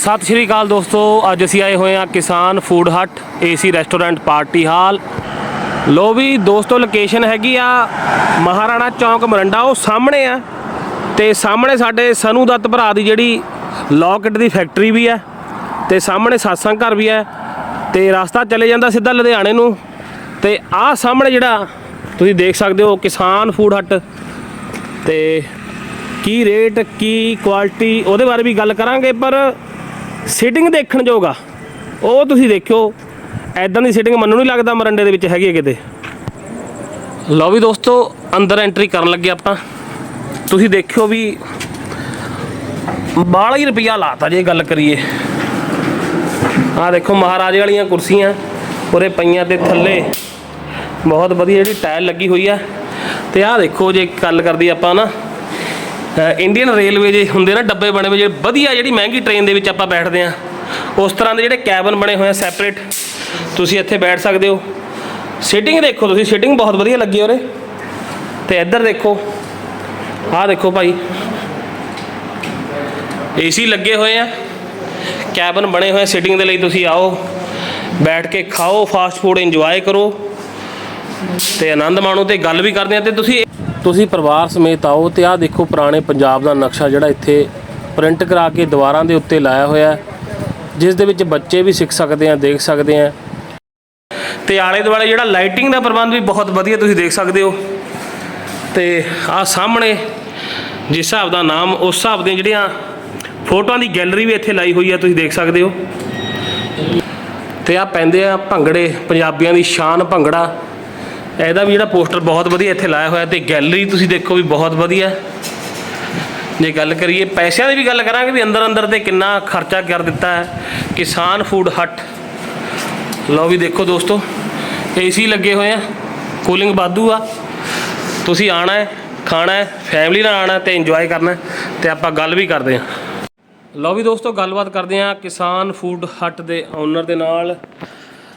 ਸਤਿ ਸ਼੍ਰੀ ਅਕਾਲ ਦੋਸਤੋ, ਅੱਜ ਅਸੀਂ ਆਏ ਹੋਏ ਹਾਂ Kisan food hut, AC restaurant, party hall. ਲੋ ਵੀ ਦੋਸਤੋ ਲੋਕੇਸ਼ਨ ਹੈਗੀ ਆ ਮਹਾਰਾਣਾ ਚੌਂਕ ਮਰੰਡਾ, ਉਹ ਸਾਹਮਣੇ ਆ। ਤੇ ਸਾਹਮਣੇ ਸਾਡੇ ਸਨੂ ਦੱਤ ਭਰਾ ਦੀ ਜਿਹੜੀ ਲੋਕਟ ਦੀ ਫੈਕਟਰੀ ਵੀ ਹੈ, ਤੇ ਸਾਹਮਣੇ ਸਾਸਾਂ ਘਰ ਵੀ ਹੈ। ਤੇ ਰਸਤਾ ਚਲੇ ਜਾਂਦਾ ਸਿੱਧਾ ਲੁਧਿਆਣੇ ਨੂੰ। ਤੇ ਆਹ ਸਾਹਮਣੇ ਜਿਹੜਾ ਤੁਸੀਂ ਦੇਖ ਸਕਦੇ ਹੋ, ਕਿਸਾਨ ਫੂਡ ਹੱਟ। ਤੇ ਕੀ ਰੇਟ ਕੀ ਕੁਆਲਿਟੀ ਉਹਦੇ ਬਾਰੇ ਵੀ ਗੱਲ ਕਰਾਂਗੇ, ਪਰ ਸਿਟਿੰਗ ਦੇਖਣ ਜੋਗਾ ਉਹ ਤੁਸੀਂ ਦੇਖਿਓ। ਐਦਾਂ ਦੀ ਸਿਟਿੰਗ ਮੈਨੂੰ ਨਹੀਂ ਲੱਗਦਾ ਮਰੰਡੇ ਦੇ ਵਿੱਚ ਹੈਗੀ ਹੈ ਕਿਤੇ। ਲਓ ਵੀ ਦੋਸਤੋ, ਅੰਦਰ ਐਂਟਰੀ ਕਰਨ ਲੱਗੇ ਆਪਾਂ। ਤੁਸੀਂ ਦੇਖਿਓ ਵੀ ਬਾਲਾ ਹੀ ਰੁਪਈਆ ਲਾਤਾ ਜੇ ਗੱਲ ਕਰੀਏ। ਆਹ ਦੇਖੋ ਮਹਾਰਾਜੇ ਵਾਲੀਆਂ ਕੁਰਸੀਆਂ ਉਰੇ ਪਈਆਂ ਤੇ ਥੱਲੇ। ਬਹੁਤ ਵਧੀਆ ਜਿਹੜੀ ਟਾਇਲ ਲੱਗੀ ਹੋਈ ਆ। ਤੇ ਆਹ ਦੇਖੋ ਜੇ ਗੱਲ ਕਰਦੀ ਆਪਾਂ ਨਾ। ਇੰਡੀਅਨ ਰੇਲਵੇ ਜੇ ਹੁੰਦੇ ਨਾ ਡੱਬੇ ਬਣੇ ਹੋਏ, ਜਿਹੜੇ ਵਧੀਆ ਜਿਹੜੀ ਮਹਿੰਗੀ ਟ੍ਰੇਨ ਦੇ ਵਿੱਚ ਆਪਾਂ ਬੈਠਦੇ ਆ ਉਸ ਤਰ੍ਹਾਂ ਦੇ ਜਿਹੜੇ ਕੈਬਨ ਬਣੇ ਹੋਏ ਆ ਸੈਪਰੇਟ ਤੁਸੀਂ ਇੱਥੇ ਬੈਠ ਸਕਦੇ ਹੋ। ਸੀਟਿੰਗ ਦੇਖੋ ਤੁਸੀਂ ਸੀਟਿੰਗ ਬਹੁਤ ਵਧੀਆ ਲੱਗੀ ਉਰੇ। ਤੇ ਇੱਧਰ ਦੇਖੋ, ਆਹ ਦੇਖੋ ਭਾਈ ਏਸੀ ਲੱਗੇ ਹੋਏ ਆ ਕੈਬਨ ਬਣੇ ਹੋਏ ਸੀਟਿੰਗ ਦੇ ਲਈ ਤੁਸੀਂ ਆਓ, ਬੈਠ ਕੇ ਖਾਓ ਫਾਸਟ ਫੂਡ ਇੰਜੋਏ ਕਰੋ। ਤੇ ਆਨੰਦ ਮਾਣੋ ਤੇ ਗੱਲ ਵੀ ਕਰਦੇ ਆ ਤੇ ਤੁਸੀਂ ਤੁਸੀਂ ਪਰਿਵਾਰ ਸਮੇਤ ਆਓ ਤੇ ਆਹ ਦੇਖੋ ਪੁਰਾਣੇ ਪੰਜਾਬ ਦਾ ਨਕਸ਼ਾ ਜਿਹੜਾ ਇੱਥੇ ਪ੍ਰਿੰਟ ਕਰਾ ਕੇ ਦੀਵਾਰਾਂ ਦੇ ਉੱਤੇ ਲਾਇਆ ਹੋਇਆ ਜਿਸ ਦੇ ਵਿੱਚ ਬੱਚੇ ਵੀ ਸਿੱਖ ਸਕਦੇ ਆ, ਦੇਖ ਸਕਦੇ ਆ। ਤੇ ਆਲੇ ਦੁਆਲੇ ਜਿਹੜਾ ਲਾਈਟਿੰਗ ਦਾ ਪ੍ਰਬੰਧ ਵੀ ਬਹੁਤ ਵਧੀਆ ਤੁਸੀਂ ਦੇਖ ਸਕਦੇ ਹੋ। ਤੇ ਆਹ ਸਾਹਮਣੇ ਜਿਸ ਹਿਸਾਬ ਦਾ ਨਾਮ, ਉਸ ਹਿਸਾਬ ਦੀਆਂ ਜਿਹੜੀਆਂ ਫੋਟੋਆਂ ਦੀ ਗੈਲਰੀ ਵੀ ਇੱਥੇ ਲਾਈ ਹੋਈ ਆ, ਤੁਸੀਂ ਦੇਖ ਸਕਦੇ ਹੋ। ਤੇ ਆ ਪੈਂਦੇ ਆ ਭੰਗੜੇ, ਪੰਜਾਬੀਆਂ ਦੀ ਸ਼ਾਨ ਭੰਗੜਾ। ਇਹਦਾ ਵੀ ਜਿਹੜਾ ਪੋਸਟਰ ਬਹੁਤ ਵਧੀਆ ਇੱਥੇ ਲਾਇਆ ਹੋਇਆ ਤੇ ਗੈਲਰੀ ਤੁਸੀਂ ਦੇਖੋ ਵੀ ਬਹੁਤ ਵਧੀਆ। ਜੇ ਗੱਲ ਕਰੀਏ ਪੈਸਿਆਂ ਦੀ ਵੀ ਗੱਲ ਕਰਾਂਗੇ ਵੀ ਅੰਦਰ ਅੰਦਰ ਤੇ ਕਿੰਨਾ ਖਰਚਾ ਕਰ ਦਿੱਤਾ ਹੈ। ਕਿਸਾਨ ਫੂਡ ਹੱਟ। ਲਓ ਵੀ ਦੇਖੋ ਦੋਸਤੋ, ਏਸੀ ਲੱਗੇ ਹੋਏ ਆ, ਕੂਲਿੰਗ ਵਾਧੂ ਆ। ਤੁਸੀਂ ਆਣਾ ਹੈ, ਖਾਣਾ ਹੈ, ਫੈਮਿਲੀ ਨਾਲ ਆਣਾ ਤੇ ਇੰਜੋਏ ਕਰਨਾ ਹੈ ਤੇ ਆਪਾਂ ਗੱਲ ਵੀ ਕਰਦੇ ਹਾਂ। ਲਓ ਵੀ ਦੋਸਤੋ, ਗੱਲਬਾਤ ਕਰਦੇ ਹਾਂ ਕਿਸਾਨ ਫੂਡ ਹੱਟ ਦੇ ਓਨਰ ਦੇ ਨਾਲ।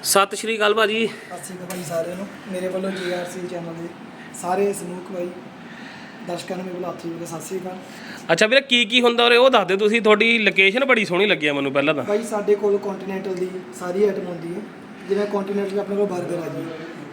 ਸਤਿ ਸ਼੍ਰੀ ਅਕਾਲ ਭਾਜੀ। ਸਤਿ ਸ਼੍ਰੀ ਅਕਾਲ ਭਾਈ ਸਾਰਿਆਂ ਨੂੰ। ਮੇਰੇ ਵੱਲੋਂ ਜੀ ਆਰ ਸੀ ਚੈਨਲ ਦੇ ਸਾਰੇ ਸਮੂਹ ਭਾਈ ਦਰਸ਼ਕਾਂ ਨੂੰ ਮੇਰੇ ਵੱਲੋਂ ਹੱਥ ਸਤਿ ਸ਼੍ਰੀ ਅਕਾਲ। ਅੱਛਾ ਵੀਰੇ ਕੀ ਕੀ ਹੁੰਦਾ ਉਰੇ? ਉਹ ਦੱਸ ਦਿਓ ਤੁਸੀਂ। ਤੁਹਾਡੀ ਲੋਕੇਸ਼ਨ ਬੜੀ ਸੋਹਣੀ ਲੱਗੀ ਆ ਮੈਨੂੰ ਪਹਿਲਾਂ ਤਾਂ। ਭਾਈ ਸਾਡੇ ਕੋਲ ਕੰਟੀਨੈਂਟਲ ਦੀ ਸਾਰੀ ਆਈਟਮ ਹੁੰਦੀ ਹੈ। ਜਿਵੇਂ ਕੰਟੀਨੈਂਟਲ ਆਪਣੇ ਕੋਲ 버ਗਰ ਆ ਜੀ।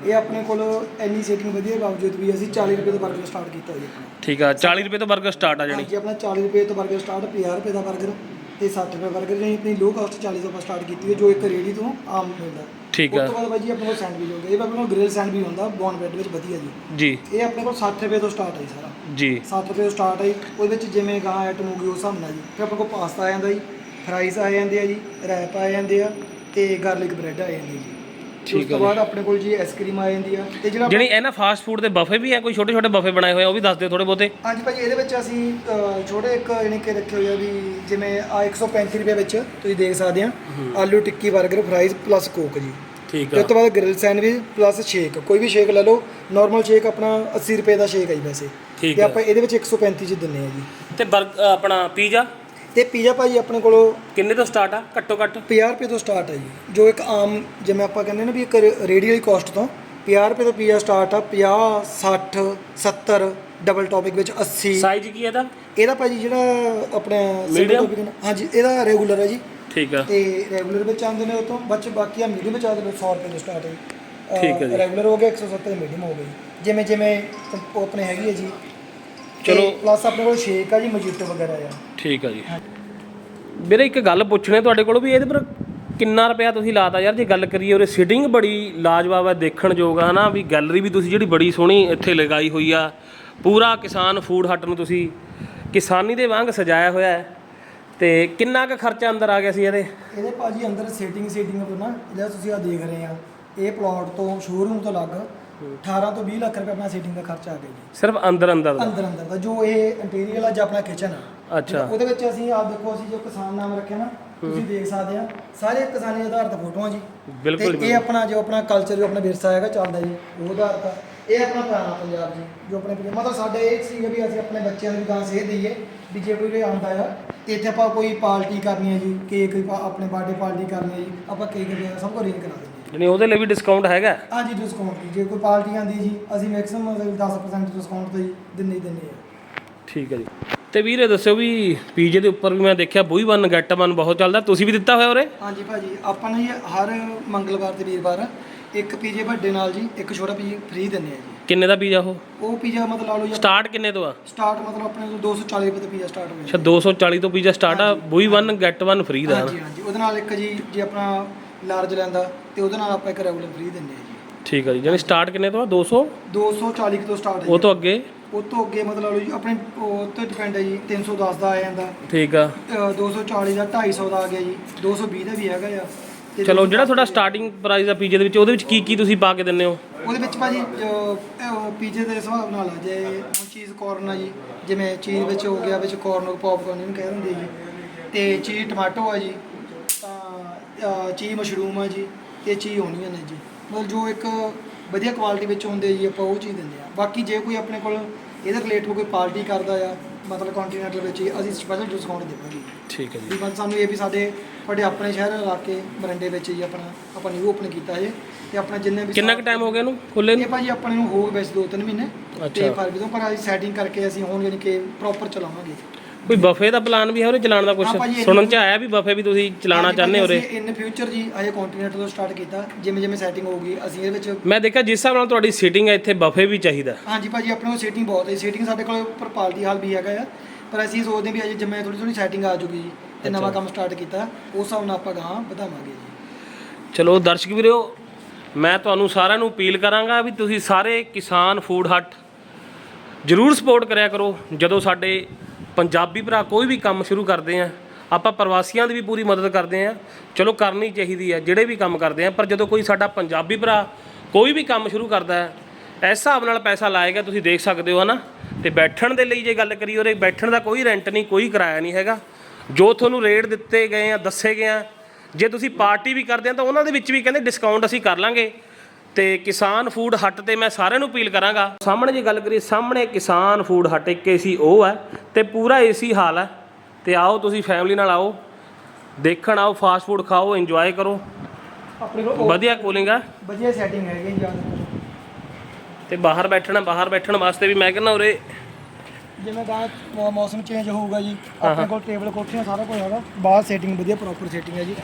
ਇਹ ਆਪਣੇ ਕੋਲ ਐਨੀ ਸੇਟਿੰਗ ਵਧੀਆ ਬਾਵਜੂਦ ਵੀ ਅਸੀਂ 40 ਰੁਪਏ ਤੋਂ 버ਗਰ ਸਟਾਰਟ ਕੀਤਾ ਜੀ। ਠੀਕ ਆ 40 ਰੁਪਏ ਤੋਂ 버ਗਰ ਸਟਾਰਟ ਆ ਜਾਣੀ। ਜੀ ਆਪਣਾ 40 ਰੁਪਏ ਤੋਂ 버ਗਰ ਸਟਾਰਟ 50 ਰੁਪਏ ਦਾ 버ਗਰ ਤੇ 60 ਰੁਪਏ 버ਗਰ ਜਿਹੜੀ ਆਪਣੀ ਲੋ ਕਾਸਟ 40 ਤੋਂ ਆਪਾਂ ਸਟਾਰਟ ਕੀਤੀ ਹੈ ਜੋ ਇੱਕ ਰੇੜੀ ਤੋਂ ਆਮ ਮਿਲਦਾ। ਠੀਕ ਆ। ਉਸ ਤੋਂ ਬਾਅਦ ਜੀ ਆਪਣੇ ਕੋਲ ਸੈਂਡਵਿਚ ਹੋ ਗਿਆ ਇਹ ਆਪਣੇ ਕੋਲ ਗ੍ਰਿਲ ਸੈਂਡਵਿਚ ਹੁੰਦਾ ਬੌਨ ਬ੍ਰੈਡ ਵਿੱਚ ਵਧੀਆ ਜੀ। ਜੀ। ਇਹ ਆਪਣੇ ਕੋਲ 60 ਰੁਪਏ ਤੋਂ ਸਟਾਰਟ ਹੈ ਸਾਰਾ। ਜੀ। 7 ਰੁਪਏ ਤੋਂ ਸਟਾਰਟ ਹੈ। ਉਹਦੇ ਵਿੱਚ ਜਿਵੇਂ ਗਾਂ ਆਈਟਮ ਹੋ ਗਈ ਉਸ ਹਿਸਾਬ ਨਾਲ ਜੀ। ਫਿਰ ਆਪਣੇ ਕੋਲ ਪਾਸਤਾ ਆ ਜਾਂਦਾ ਜੀ ਫਰਾਈਜ਼ ਆ ਜਾਂਦੇ ਆ ਜੀ ਰੈਪ ਆ ਜਾਂਦੇ ਆ ਤੇ ਗਾਰਲਿਕ ਬ੍ਰੈਡ ਆ ਜਾਂਦੇ ਜੀ। ਤੇ ਉਸ ਠੀਕ ਆ ਤੋਂ ਬਾਅਦ ਆਪਣੇ ਕੋਲ ਜੀ ਆਈਸਕ੍ਰੀਮ ਆ ਜਾਂਦੀ ਆ। ਤੇ ਜਿਹੜਾ ਜਿਹੜੀ ਇਹਨਾਂ ਫਾਸਟ ਫੂਡ ਦੇ ਬਫੇ ਵੀ ਆ ਕੋਈ ਛੋਟੇ ਛੋਟੇ ਬਫੇ ਬਣਾਏ ਹੋਏ ਆ ਉਹ ਵੀ ਦੱਸ ਦਿਓ ਥੋੜੇ ਬਹੁਤੇ। ਹਾਂਜੀ ਭਾਜੀ ਇਹਦੇ ਵਿੱਚ ਅਸੀਂ ਅ, ਛੋਟੇ ਇੱਕ ਯਾਨੀ ਕਿ ਰੱਖੇ ਹੋਏ ਆ ਵੀ ਜਿਵੇਂ ਆ 135 ਰੁਪਏ ਵਿੱਚ ਤੁਸੀਂ ਦੇਖ ਸਕਦੇ ਆ। ਆਲੂ ਟਿੱਕੀ 버ਗਰ ਫਰਾਈਜ਼ ਪਲੱਸ ਕੋਕ ਜੀ। ਠੀਕ ਤੇ ਉਸ ਤੋਂ ਬਾਅਦ ਗ੍ਰਿਲ ਸੈਂਡਵਿਚ ਪਲੱਸ ਸ਼ੇਕ ਕੋਈ ਵੀ ਸ਼ੇਕ ਲੈ ਲਓ ਨਾਰਮਲ ਸ਼ੇਕ ਆਪਣਾ 80 ਰੁਪਏ ਦਾ ਸ਼ੇਕ ਹੈ ਜੀ ਵੈਸੇ। ਠੀਕ ਤੇ ਆ। ਆਪਾਂ ਇਹਦੇ ਵਿੱਚ 135 ਚ ਦਿੰਨੇ ਆ ਜੀ। ਤੇ ਬਰਗ ਆਪਣਾ ਪੀਜ਼ਾ ਤੇ ਪੀਜ਼ਾ ਭਾਜੀ ਆਪਣੇ ਕੋਲੋਂ ਕਿੰਨੇ ਤੋਂ ਸਟਾਰਟ ਆ? ਘੱਟੋ ਘੱਟ? 50 ਰੁਪਏ ਤੋਂ ਸਟਾਰਟ ਹੈ ਜੀ ਜੋ ਇੱਕ ਆਮ ਜਿਵੇਂ ਆਪਾਂ ਕਹਿੰਦੇ ਨੇ ਵੀ ਇੱਕ ਰੇਡੀ ਵਾਲੀ ਕਾਸਟ ਤੋਂ 50 ਰੁਪਏ ਤੋਂ ਪੀਜ਼ਾ ਸਟਾਰਟ ਆ 50 60 70 ਡਬਲ ਟੌਪਿਕ ਵਿੱਚ 80 ਸਾਈਜ਼ ਕੀ ਹੈ ਇਹਦਾ? ਇਹਦਾ ਭਾਜੀ ਜਿਹੜਾ ਆਪਣਾ ਨਾ- ਹਾਂਜੀ ਇਹਦਾ ਰੈਗੂਲਰ ਹੈ ਜੀ। ਠੀਕ ਆ। ਤੇ ਰੈਗੂਲਰ ਵਿੱਚ ਆਉਂਦੇ ਨੇ ਉਹ ਤੋਂ ਬੱਚ ਬਾਕੀ ਆ ਮੀਡੀਅਮ ਵਿੱਚ ਆਉਂਦੇ ਨੇ 100 ਰੁਪਏ ਤੋਂ ਸਟਾਰਟ ਹੈ ਠੀਕ ਹੈ ਜੀ। ਰੈਗੂਲਰ ਹੋ ਗਿਆ 170 ਮੀਡੀਅਮ ਹੋ ਗਈ ਜਿਵੇਂ ਜਿਵੇਂ ਆਪਣੇ ਹੈਗੀ ਹੈ ਜੀ ਚਲੋ। ਪਲੱਸ ਆਪਣੇ ਕੋਲ ਸ਼ੇਕ ਆ ਜੀ ਮਜੀਟੋ ਵਗੈਰਾ ਆ। ਠੀਕ ਆ ਜੀ। ਵੀਰੇ ਇੱਕ ਗੱਲ ਪੁੱਛਣੀ ਆ ਤੁਹਾਡੇ ਕੋਲ ਵੀ ਇਹਦੇ ਪਰ ਕਿੰਨਾ ਰੁਪਿਆ ਤੁਸੀਂ ਲਾਤਾ ਯਾਰ? ਜੇ ਗੱਲ ਕਰੀਏ ਉਰੇ ਸਿਟਿੰਗ ਬੜੀ ਲਾਜਵਾਬ ਹੈ ਦੇਖਣ ਯੋਗ ਆ ਹਨਾ? ਵੀ ਗੈਲਰੀ ਵੀ ਤੁਸੀਂ ਜਿਹੜੀ ਬੜੀ ਸੋਹਣੀ ਇੱਥੇ ਲਗਾਈ ਹੋਈ ਆ। ਪੂਰਾ ਕਿਸਾਨ ਫੂਡ ਹੱਟ ਨੂੰ ਤੁਸੀਂ ਕਿਸਾਨੀ ਦੇ ਵਾਂਗ ਸਜਾਇਆ ਹੋਇਆ ਹੈ। ਤੇ ਕਿੰਨਾ ਕੁ ਖਰਚਾ ਅੰਦਰ ਆ ਗਿਆ ਸੀ ਇਹਦੇ? ਇਹਦੇ ਭਾਜੀ ਅੰਦਰ ਸੈਟਿੰਗ ਸੈਟਿੰਗ ਤੋਂ ਨਾ ਜਿਹੜਾ ਤੁਸੀਂ ਆ ਦੇਖ ਰਹੇ ਆ ਇਹ ਪਲਾਟ ਤੋਂ ਸ਼ੋਰੂਮ ਤੋਂ ਲੱਗ 18 ਤੋਂ 20 ਲੱਖ ਰੁਪਏ ਆਪਣਾ ਸੈਟਿੰਗ ਦਾ ਖਰਚਾ ਆ ਗਿਆ ਜੀ। ਸਿਰਫ ਅੰਦਰ ਅੰਦਰ ਦਾ? ਅੰਦਰ ਅੰਦਰ ਦਾ ਜੋ ਇਹ ਇੰਟੀਰੀਅਰ ਆ ਜਾਂ ਆਪਣਾ ਕਿਚਨ ਆ। ਅੱਛਾ। ਉਹਦੇ ਵਿੱਚ ਅਸੀਂ ਆਪ ਦੇਖੋ ਅਸੀਂ ਜੋ ਕਿਸਾਨ ਨਾਮ ਰੱਖਿਆ ਨਾ ਤੁਸੀਂ ਦੇਖ ਸਕਦੇ ਆ ਸਾਰੇ ਕਿਸਾਨੀ ਆਧਾਰਿਤ ਫੋਟੋਆਂ ਜੀ। ਬਿਲਕੁਲ ਤੇ ਇਹ ਆਪਣਾ ਜੋ ਆਪਣਾ ਕਲਚਰ ਜੋ ਆਪਣਾ ਵਿਰਸਾ ਹੈਗਾ ਚੱਲਦਾ ਜੀ ਉਹ ਆਧਾਰਿਤ ਆ ਇਹ ਆਪਣਾ ਪੁਰਾਣਾ ਪੰਜਾਬ ਜੀ ਜੋ ਆਪਣੇ ਪੰਜਾਬ- ਮਤਲਬ ਸਾਡੇ ਇਹ ਸੀਗਾ ਵੀ ਅਸੀਂ ਆਪਣੇ ਬੱਚਿਆਂ ਨੂੰ ਵੀ ਗਾਂ ਸੇਧ ਦਈਏ ਵੀ ਜੇ ਕੋਈ ਆਉਂਦਾ ਆ ਤੇ ਇੱਥੇ ਆਪਾਂ ਕੋਈ ਪਾਰਟੀ ਕਰਨੀ ਹੈ ਜੀ ਕੇਕ ਆਪਣੇ ਬਰਥਡੇ ਪਾਰਟੀ ਕਰਨੀ ਹੈ ਜੀ ਆਪਾਂ ਕੇਕ ਵਗੈਰਾ ਸਭ ਕੁਝ ਅਰੇਂਜ ਕਰਾ ਦਿੰਦੇ ਹਾਂ। ਯਾਨੀ ਉਹਦੇ ਲਈ ਵੀ ਡਿਸਕਾਊਂਟ ਹੈਗਾ? ਹਾਂਜੀ ਡਿਸਕਾਊਂਟ ਜੀ। ਜੇ ਕੋਈ ਪਾਰਟੀ ਆਂਦੀ ਜੀ ਅਸੀਂ ਮੈਕਸਿਮਮ 10% ਡਿਸਕਾਊਂਟ ਤੇ ਜੀ ਦਿੰਦੇ ਹੀ ਦਿੰਦੇ ਆ। ਠੀਕ ਹੈ ਜੀ। ਤੇ ਵੀਰੇ ਦੱਸਿਓ ਵੀ ਪੀਜੇ ਦੇ ਉੱਪਰ ਵੀ ਮੈਂ ਦੇਖਿਆ ਬੂਈ ਵਨ ਗੈਟ ਵਨ ਬਹੁਤ ਚੱਲਦਾ। ਤੁਸੀਂ ਵੀ ਦਿੱਤਾ ਹੋਇਆ ਉਰੇ? ਹਾਂਜੀ ਭਾਜੀ ਆਪਾਂ ਨੇ ਜੀ ਹਰ ਮੰਗਲਵਾਰ ਤੇ ਵੀਰਵਾਰ ਇੱਕ ਪੀਜੇ ਵੱਡੇ ਨਾਲ ਜੀ ਇੱਕ ਛੋਟਾ ਪੀਜੇ ਫ੍ਰੀ ਦਿੰਦੇ ਆ ਜੀ। ਕਿੰਨੇ ਦਾ ਪੀਜ਼ਾ ਉਹ? ਉਹ ਪੀਜ਼ਾ ਮਤਲਬ ਲਾ ਲਓ ਜੀ ਸਟਾਰਟ ਕਿੰਨੇ ਤੋਂ ਆ? ਸਟਾਰਟ ਮਤਲਬ ਆਪਣੇ ਕੋਲ 240 ਰੁਪਏ ਤੋਂ ਪੀਜ਼ਾ ਸਟਾਰਟ ਹੋ ਅੱਛਾ ਜਾਂਦਾ 240 ਤੋਂ ਪੀਜ਼ਾ ਸਟਾਰਟ ਆ। Buy one get one free ਦਾ ਹਾਂਜੀ ਹਾਂਜੀ। ਉਹਦੇ ਨਾਲ ਇੱਕ ਜੀ ਜੇ ਆਪਣਾ ਲਾਰਜ ਲੈਂਦਾ ਤੇ ਉਹਦੇ ਨਾਲ ਆਪਾਂ ਇੱਕ ਰੈਗੂਲਰ ਫ੍ਰੀ ਦਿੰਦੇ ਆ ਜੀ। ਠੀਕ ਆ ਜੀ ਯਾਨੀ ਸਟਾਰਟ ਕਿੰਨੇ ਤੋਂ ਆ? 200 240 ਕੁ ਤੋਂ ਸਟਾਰਟ ਹੈ ਉਹ ਤੋਂ ਅੱਗੇ? ਉਹ ਤੋਂ ਅੱਗੇ ਮਤਲਬ ਲਓ ਜੀ ਆਪਣੇ ਉਹ ਤੇ ਡਿਪੈਂਡ ਹੈ ਜੀ 310 ਦਾ ਆ ਜਾਂਦਾ। ਠੀਕ ਆ। ਅ, 240 ਦਾ 250 ਦਾ ਆ ਗਿਆ ਜੀ 220 ਦਾ ਵੀ ਹੈਗਾ ਆ। ਤੇ ਚਲੋ ਜਿਹੜਾ ਤੁਹਾਡਾ ਸਟਾਰਟਿੰਗ ਪ੍ਰਾਈਸ ਆ ਪੀਜ਼ੇ ਦੇ ਵਿੱਚ ਉਹਦੇ ਵਿੱਚ ਕੀ ਕੀ ਤੁਸੀਂ ਪਾ ਕੇ ਦਿੰਦੇ ਹੋ? ਉਹਦੇ ਵਿੱਚ ਭਾਜੀ ਪੀਜ਼ੇ ਦੇ ਹਿਸਾਬ ਨਾਲ ਆ ਜੇ ਹੁਣ ਚੀਜ਼ ਕੋਰਨ ਆ ਜੀ ਜਿਵੇਂ ਚੀਜ਼ ਵਿੱਚ ਹੋ ਗਿਆ ਵਿੱਚ ਕੋਰਨ ਪੌਪਕਾਰਨ ਇਹਨੂੰ ਕਹਿ ਦਿੰਦੇ ਜੀ। ਤੇ ਚੀਜ਼ ਟਮਾਟੋ ਆ ਜੀ ਚੀਜ਼ ਮਸ਼ਰੂਮ ਆ ਜੀ ਤੇ ਚੀਜ਼ ਓਨੀਅਨ ਹੈ ਜੀ। ਮਤਲਬ ਜੋ ਇੱਕ ਵਧੀਆ ਕੁਆਲਿਟੀ ਵਿੱਚ ਹੁੰਦੇ ਜੀ ਆਪਾਂ ਉਹ ਚੀਜ਼ ਦਿੰਦੇ ਆ। ਬਾਕੀ ਜੇ ਕੋਈ ਆਪਣੇ ਕੋਲ ਇਹਦੇ ਰਿਲੇਟ ਕੋਈ ਪਾਰਟੀ ਕਰਦਾ ਆ ਮਤਲਬ ਕੰਟੀਨੈਂਟਲ ਵਿੱਚ ਹੀ ਅਸੀਂ ਸਪੈਸ਼ਲ ਡਿਸਕਾਊਂਟ ਦੇਵਾਂਗੇ ਠੀਕ ਹੈ ਵੀ ਮਤਲਬ ਸਾਨੂੰ ਇਹ ਵੀ ਸਾਡੇ ਤੁਹਾਡੇ ਆਪਣੇ ਸ਼ਹਿਰ ਇਲਾਕੇ ਮਰੰਡੇ ਵਿੱਚ ਜੀ ਆਪਣਾ ਆਪਾਂ ਨਿਊ ਓਪਨ ਕੀਤਾ ਹੈ ਤੇ ਆਪਣਾ ਜਿੰਨੇ ਵੀ ਕਿੰਨਾ ਕੁ ਟਾਈਮ ਹੋ ਗਿਆ ਇਹਨੂੰ ਖੁੱਲੇ ਨੂੰ? ਇਹ ਭਾਜੀ ਆਪਣੇ ਨੂੰ ਹੋ ਗਏ ਵੈਸੇ ਦੋ ਤਿੰਨ ਮਹੀਨੇ। ਅੱਛਾ। ਤੇ ਫਰਵਰੀ ਤੋਂ ਪਰ ਅਸੀਂ ਸੈਟਿੰਗ ਕਰਕੇ ਅਸੀਂ ਹੁਣ ਯਾਨੀ ਕਿ ਪ੍ਰੋਪਰ ਚਲਾਵਾਂਗੇ। ਕੋਈ ਬਫੇ ਦਾ ਪਲਾਨ ਵੀ ਹੈ ਉਰੇ ਚਲਾਉਣ ਦਾ ਕੁਝ ਹਾਂ ਭਾਜੀ, ਸੁਣਨ ਚ ਆਇਆ ਵੀ ਬਫੇ ਵੀ ਤੁਸੀਂ ਚਲਾਉਣਾ ਚਾਹੁੰਦੇ ਹੋ ਉਰੇ? ਇਨ ਫਿਊਚਰ ਜੀ ਅਜੇ ਕੰਟੀਨੈਂਟ ਤੋਂ ਸਟਾਰਟ ਕੀਤਾ ਜਿਵੇਂ ਜਿਵੇਂ ਸੈਟਿੰਗ ਹੋਊਗੀ ਅਸੀਂ ਇਹਦੇ ਵਿੱਚ ਮੈਂ ਦੇਖਿਆ ਜਿਸ ਹਿਸਾਬ ਨਾਲ ਤੁਹਾਡੀ ਸੀਟਿੰਗ ਹੈ ਇੱਥੇ ਬਫੇ ਵੀ ਚਾਹੀਦਾ। ਹਾਂਜੀ ਭਾਜੀ ਆਪਣੇ ਕੋਲ ਸੈਟਿੰਗ ਬਹੁਤ ਹੈ। ਸੈਟਿੰਗ ਸਾਡੇ ਕੋਲ ਉੱਪਰ ਪਾਲਟੀ ਹਾਲ ਵੀ ਹੈਗਾ ਆ। ਪਰ ਅਸੀਂ ਸੋਚਦੇ ਹਾਂ ਵੀ ਅਜੇ ਜਿਵੇਂ ਥੋੜੀ ਥੋੜੀ ਸੈਟਿੰਗ ਆ ਜੂਗੀ ਜੀ ਤੇ ਨਵਾਂ ਕੰਮ ਸਟਾਰਟ ਕੀਤਾ। ਉਸ ਹਿਸਾਬ ਨਾਲ ਆਪਾਂ ਗਾਂ ਵਧਾਵਾਂਗੇ ਜੀ। ਚਲੋ ਦਰਸ਼ਕ ਵੀਰੋ ਮੈਂ ਤੁਹਾਨੂੰ ਸਾਰਿਆਂ ਨੂੰ ਅਪੀਲ ਕਰਾਂਗਾ ਵੀ ਤੁਸੀਂ ਸਾਰੇ ਕਿਸਾਨ ਫੂਡ ਹੱਟ ਜਰੂਰ ਸਪੋਰਟ ਕਰਿਆ ਕਰੋ। ਜਦੋਂ ਸਾਡੇ ਪੰਜਾਬੀ ਭਰਾ ਕੋਈ ਵੀ ਕੰਮ ਸ਼ੁਰੂ ਕਰਦੇ ਆ, ਆਪਾਂ ਪ੍ਰਵਾਸੀਆਂ ਦੀ ਵੀ ਪੂਰੀ ਮਦਦ ਕਰਦੇ ਆ। ਚਲੋ ਕਰਨੀ ਚਾਹੀਦੀ ਹੈ ਜਿਹੜੇ ਵੀ ਕੰਮ ਕਰਦੇ ਆ, ਪਰ ਜਦੋਂ ਕੋਈ ਸਾਡਾ ਪੰਜਾਬੀ ਭਰਾ ਕੋਈ ਵੀ ਕੰਮ ਸ਼ੁਰੂ ਕਰਦਾ ਹੈ, ਇਸ ਹਿਸਾਬ ਨਾਲ ਪੈਸਾ ਲਾਏਗਾ, ਤੁਸੀਂ ਦੇਖ ਸਕਦੇ ਹੋ ਹਨਾ। ਤੇ ਬੈਠਣ ਦੇ ਲਈ ਜੇ ਗੱਲ ਕਰੀਏ, ਉਰੇ ਬੈਠਣ ਦਾ ਕੋਈ ਰੈਂਟ ਨਹੀਂ, ਕੋਈ ਕਿਰਾਇਆ ਨਹੀਂ ਹੈਗਾ। ਜੋ ਤੁਹਾਨੂੰ ਰੇਟ ਦਿੱਤੇ ਗਏ ਆ, ਦੱਸੇ ਗਏ ਆ, ਜੇ ਤੁਸੀਂ ਪਾਰਟੀ ਵੀ ਕਰਦੇ ਆ, ਤਾਂ ਉਹਨਾਂ ਦੇ ਵਿੱਚ ਵੀ ਕਹਿੰਦੇ ਡਿਸਕਾਊਂਟ ਅਸੀਂ ਕਰ ਲਾਂਗੇ। ਤੇ ਕਿਸਾਨ ਫੂਡ ਹੱਟ ਤੇ ਮੈਂ ਸਾਰਿਆਂ ਨੂੰ ਅਪੀਲ ਕਰਾਂਗਾ। ਸਾਹਮਣੇ ਜੇ ਗੱਲ ਕਰੀਏ ਸਾਹਮਣੇ ਕਿਸਾਨ ਫੂਡ ਹੱਟ ਇੱਕ ਏਸੀ ਉਹ ਹੈ ਤੇ ਪੂਰਾ ਏਸੀ ਹਾਲ ਹੈ। ਤੇ ਆਓ ਤੁਸੀਂ ਫੈਮਿਲੀ ਨਾਲ ਆਓ ਦੇਖਣ ਆਓ ਫਾਸਟ ਫੂਡ ਖਾਓ ਇੰਜੋਏ ਕਰੋ। ਆਪਣੇ ਕੋਲ ਵਧੀਆ ਕੂਲਿੰਗ ਹੈ। ਵਧੀਆ ਸੈਟਿੰਗ ਹੈਗੀ ਜੀ ਤੇ ਬਾਹਰ ਬੈਠਣਾ ਬਾਹਰ ਬੈਠਣ ਵਾਸਤੇ ਵੀ ਮੈਂ ਕਹਿੰਦਾ ਉਰੇ। ਜਿਵੇਂ ਮੌ- ਮੌਸਮ ਚੇਂਜ ਹੋਊਗਾ ਜੀ ਆਪਣੇ ਕੋਲ ਟੇਬਲ ਕੋਠੀਆਂ ਸਾਰਾ ਕੁਝ ਹੈਗਾ ਬਾਹਰ ਸੈਟਿੰਗ ਵਧੀਆ ਪ੍ਰੋਪਰ ਸੈਟਿੰਗ ਹੈ ਜੀ।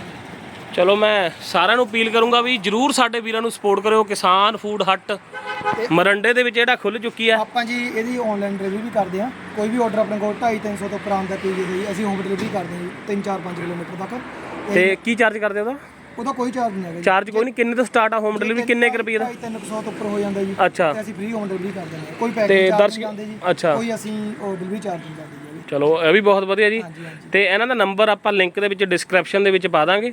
ਚਲੋ ਮੈਂ ਸਾਰਿਆਂ ਨੂੰ ਅਪੀਲ ਕਰੂੰਗਾ ਵੀ ਜਰੂਰ ਸਾਡੇ ਵੀਰਾਂ ਨੂੰ ਸਪੋਰਟ ਕਰਿਓ ਕਿਸਾਨ ਫੂਡ ਹੱਟ। ਮਰੰਡੇ ਦੇ ਵਿੱਚ ਜਿਹੜਾ ਖੁੱਲ ਚੁੱਕੀ ਆ। ਆਪਾਂ ਜੀ ਇਹਦੀ ਆਨਲਾਈਨ ਡਿਲੀਵਰੀ ਵੀ ਕਰਦੇ ਆ ਕੋਈ ਵੀ ਆਰਡਰ ਆਪਣੇ ਕੋਲ 2.5 300 ਤੋਂ ਉੱਪਰ ਆਉਂਦਾ ਪੀਜੀ ਦੀ ਅਸੀਂ ਹੋਮ ਡਿਲੀਵਰੀ ਕਰਦੇ ਹਾਂ ਜੀ 3 4 5 ਕਿਲੋਮੀਟਰ ਤੱਕ। ਤੇ ਕੀ ਚਾਰਜ ਕਰਦੇ ਉਹਦਾ? ਉਹਦਾ ਕੋਈ ਚਾਰਜ ਨਹੀਂ ਹੈਗਾ ਚਾਰਜ ਕੋਈ ਨਹੀਂ ਕਿੰਨੇ ਤੋਂ ਸਟਾਰਟ ਆ ਹੋਮ ਡਿਲੀਵਰੀ ਕਿੰਨੇ ਕੁ ਰੁਪਏ ਦਾ? 300 ਤੋਂ ਉੱਪਰ ਹੋ ਜਾਂਦਾ ਜੀ। ਅੱਛਾ। ਤੇ ਅਸੀਂ ਫ੍ਰੀ ਹੋਮ ਡਿਲੀਵਰੀ ਕਰ ਦਿੰਦੇ ਹਾਂ। ਕੋਈ ਪੈਕੇਜ ਚਾਰਜ ਆਉਂਦੇ ਜੀ। ਅੱਛਾ। ਕੋਈ ਅਸੀਂ ਉਹ ਡਿਲੀਵਰੀ ਚਾਰਜ ਨਹੀਂ ਕਰਦੇ ਜੀ। ਚਲੋ ਇਹ ਵੀ ਬਹੁਤ ਵਧੀਆ ਜੀ। ਤੇ ਇਹਨਾਂ ਦਾ ਨੰਬਰ ਆਪਾਂ ਲਿੰਕ ਦੇ ਵਿੱਚ ਡਿਸਕ੍ਰਿਪਸ਼ਨ ਦੇ ਵਿੱਚ ਪਾ ਦਾਂਗੇ।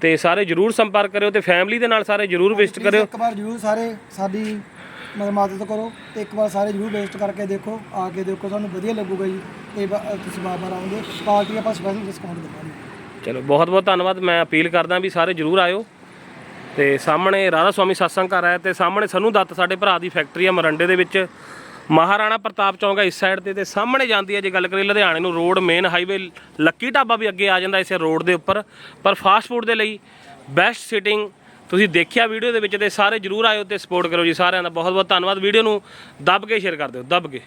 ਤੇ ਸਾਰੇ ਜਰੂਰ ਸੰਪਰਕ ਕਰਿਓ ਤੇ ਫੈਮਿਲੀ ਦੇ ਨਾਲ ਸਾਰੇ ਜਰੂਰ ਵਿਜ਼ਿਟ Please ਕਰਿਓ। ਇੱਕ ਵਾਰ ਜਰੂਰ ਸਾਰੇ ਸਾਡੀ ਮਤਲਬ ਮਦਦ ਕਰੋ ਤੇ ਇੱਕ ਵਾਰ ਸਾਰੇ ਜਰੂਰ ਵਿਜ਼ਿਟ ਕਰਕੇ ਦੇਖੋ ਆ ਕੇ ਦੇਖੋ ਤੁਹਾਨੂੰ ਵਧੀਆ ਲੱਗੂਗਾ ਜੀ। ਤੇ ਬ- ਤੁਸੀਂ ਬਾਰ ਬਾਰ ਆਉਂਗੇ ਪਾਰਟੀ ਆਪਾਂ ਸਪੈਸ਼ਲ ਡਿਸਕਾਊਂਟ ਦੇਵਾਂਗੇ। ਚਲੋ ਬਹੁਤ ਬਹੁਤ ਧੰਨਵਾਦ। ਮੈਂ ਅਪੀਲ ਕਰਦਾ ਵੀ ਸਾਰੇ ਜਰੂਰ ਆਇਓ। ਤੇ ਸਾਹਮਣੇ ਰਾਧਾ ਸਵਾਮੀ ਸਤਸੰਗ ਘਰ ਹੈ ਤੇ ਸਾਹਮਣੇ ਸਨੂੰ ਦੱਤ ਸਾਡੇ ਭਰਾ ਦੀ ਫੈਕਟਰੀ ਹੈ ਮਰੰਡੇ ਦੇ ਵਿੱਚ। ਮਹਾਰਾਣਾ ਪ੍ਰਤਾਪ ਚੌਂਕ ਹੈ ਇਸ ਸਾਈਡ ਤੇ ਤੇ ਸਾਹਮਣੇ ਜਾਂਦੀ ਹੈ ਜੇ ਗੱਲ ਕਰੀਏ ਲੁਧਿਆਣੇ ਨੂੰ road main highway lucky dhaba ਵੀ ਅੱਗੇ ਆ ਜਾਂਦਾ ਇਸੇ ਰੋਡ ਦੇ ਉੱਪਰ, ਪਰ ਫਾਸਟ ਫੂਡ ਦੇ ਲਈ ਬੈਸਟ ਸਿਟਿੰਗ ਤੁਸੀਂ ਦੇਖਿਆ ਵੀਡੀਓ ਦੇ ਵਿੱਚ ਤੇ ਸਾਰੇ ਜਰੂਰ ਆਇਓ ਤੇ ਸਪੋਰਟ ਕਰੋ ਜੀ ਸਾਰਿਆਂ ਦਾ ਬਹੁਤ ਬਹੁਤ ਧੰਨਵਾਦ ਵੀਡੀਓ ਨੂੰ ਦੱਬ ਕੇ ਸ਼ੇਅਰ ਕਰ ਦਿਓ, ਦੱਬ ਕੇ।